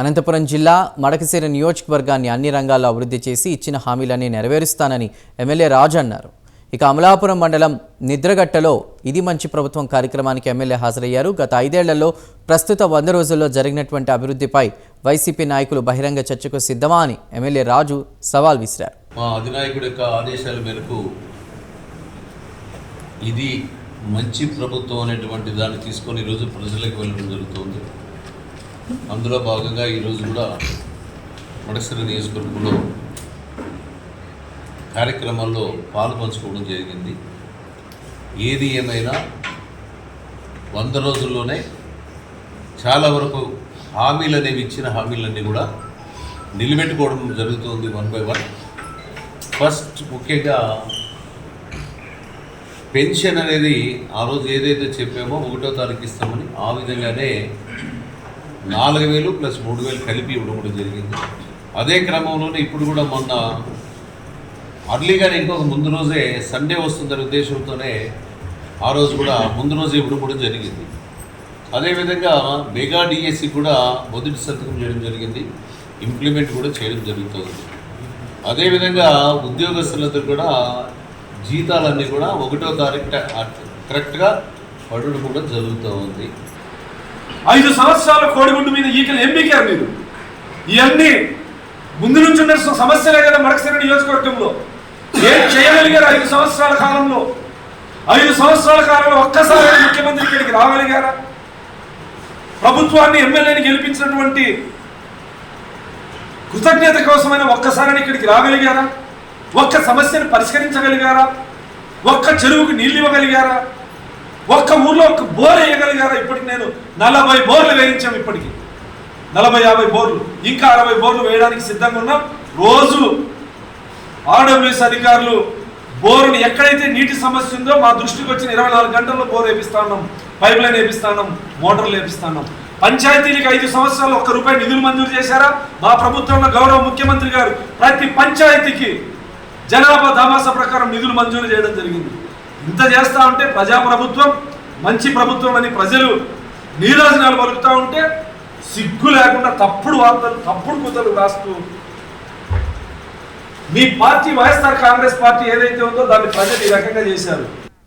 అనంతపురం జిల్లా మడకశిర నియోజకవర్గాన్ని అన్ని రంగాల్లో అభివృద్ధి చేసి ఇచ్చిన హామీలన్నీ నెరవేరుస్తానని ఎమ్మెల్యే రాజు అన్నారు. ఇక అమలాపురం మండలం నిద్రగట్టలో ఇది మంచి ప్రభుత్వం కార్యక్రమానికి ఎమ్మెల్యే హాజరయ్యారు. గత ఐదేళ్ళలో ప్రస్తుత వంద రోజుల్లో జరిగినటువంటి అభివృద్ధిపై వైసీపీ నాయకులు బహిరంగ చర్చకు సిద్ధమా అని ఎమ్మెల్యే రాజు సవాల్ విసిరారు. మా అధినాయకుడి యొక్క ఆదేశాల మేరకు ఇది మంచి ప్రభుత్వం అనేటువంటి దాన్ని తీసుకొని ఈరోజు ప్రజలకు వెళ్ళడం జరుగుతుంది. అందులో భాగంగా ఈరోజు కూడా మడసర నియోజకవర్గంలో కార్యక్రమాల్లో పాలు పంచుకోవడం జరిగింది. ఏది ఏమైనా వంద రోజుల్లోనే చాలా వరకు హామీలు అనేవి ఇచ్చిన హామీలన్నీ కూడా నిలబెట్టుకోవడం జరుగుతుంది వన్ బై వన్. ఫస్ట్ ముఖ్యంగా పెన్షన్ అనేది ఆ రోజు ఏదైతే చెప్పామో ఒకటో తారీఖు ఇస్తామని ఆ విధంగానే నాలుగు వేలు ప్లస్ మూడు వేలు కలిపి ఇవ్వడం కూడా జరిగింది. అదే క్రమంలోనే ఇప్పుడు కూడా మొన్న అర్లీగానే ఇంకొక ముందు రోజే సండే వస్తుందనే ఉద్దేశంతోనే ఆ రోజు కూడా ముందు రోజే ఇవ్వడం కూడా జరిగింది. అదేవిధంగా మెగా డిఎస్సి కూడా మొదటి సంతకం చేయడం జరిగింది. ఇంప్లిమెంట్ కూడా చేయడం జరుగుతుంది. అదేవిధంగా ఉద్యోగస్తులందరూ కూడా జీతాలన్నీ కూడా ఒకటో తారీఖు కరెక్ట్గా పడడం కూడా జరుగుతూ ఉంది ఐదు సంవత్సరాల కోడిగుడ్డు మీద ఈకలు ఎంబీకారు మీరు? ఇవన్నీ ముందు నుంచి ఉన్న సమస్యలే కదా మడకసిరి నియోజకవర్గంలో. ఏం చేయగలిగారు ఐదు సంవత్సరాల కాలంలో? ఐదు సంవత్సరాల కాలంలో ఒక్కసారి ముఖ్యమంత్రి ఇక్కడికి రాగలిగారా? ప్రభుత్వాన్ని ఎమ్మెల్యేని గెలిపించినటువంటి కృతజ్ఞత కోసమైన ఒక్కసారి ఇక్కడికి రాగలిగారా? ఒక్క సమస్యను పరిష్కరించగలిగారా? ఒక్క చెరువుకు నీళ్ళు ఇవ్వగలిగారా? ఒక్క ఊర్లో ఒక్క బోర్ వేయగలిగారా? ఇప్పటికి నేను నలభై బోర్లు వేయించాం ఇప్పటికి. నలభై యాభై బోర్లు. ఇంకా అరవై బోర్లు వేయడానికి సిద్ధంగా ఉన్నాం. రోజు ఆర్డబ్ల్యూఎస్ అధికారులు బోరుని ఎక్కడైతే నీటి సమస్య ఉందో మా దృష్టికి వచ్చిన ఇరవై నాలుగు గంటల్లో బోర్ వేపిస్తాం పైప్ లైన్ వేపిస్తాం మోటార్లు వేపిస్తాం పంచాయతీలకు ఐదు సంవత్సరాలు ఒక్క రూపాయి నిధులు మంజూరు చేశారా? మా ప్రభుత్వంలో గౌరవ ముఖ్యమంత్రి గారు ప్రతి పంచాయతీకి జనాభా దామాస ప్రకారం నిధులు మంజూరు చేయడం జరిగింది. ఇంత చేస్తా ఉంటే ప్రజాప్రభుత్వం మంచి ప్రభుత్వం అని ప్రజలు నీరాజనాలు పలుకుతూ ఉంటే సిగ్గు లేకుండా తప్పుడు వార్తలు తప్పుడు కుతలు రాస్తూ మీ పార్టీ వైఎస్ఆర్ కాంగ్రెస్ పార్టీ ఏదైతే ఉందో దాన్ని ప్రజలు ఈ రకంగా చేశారు.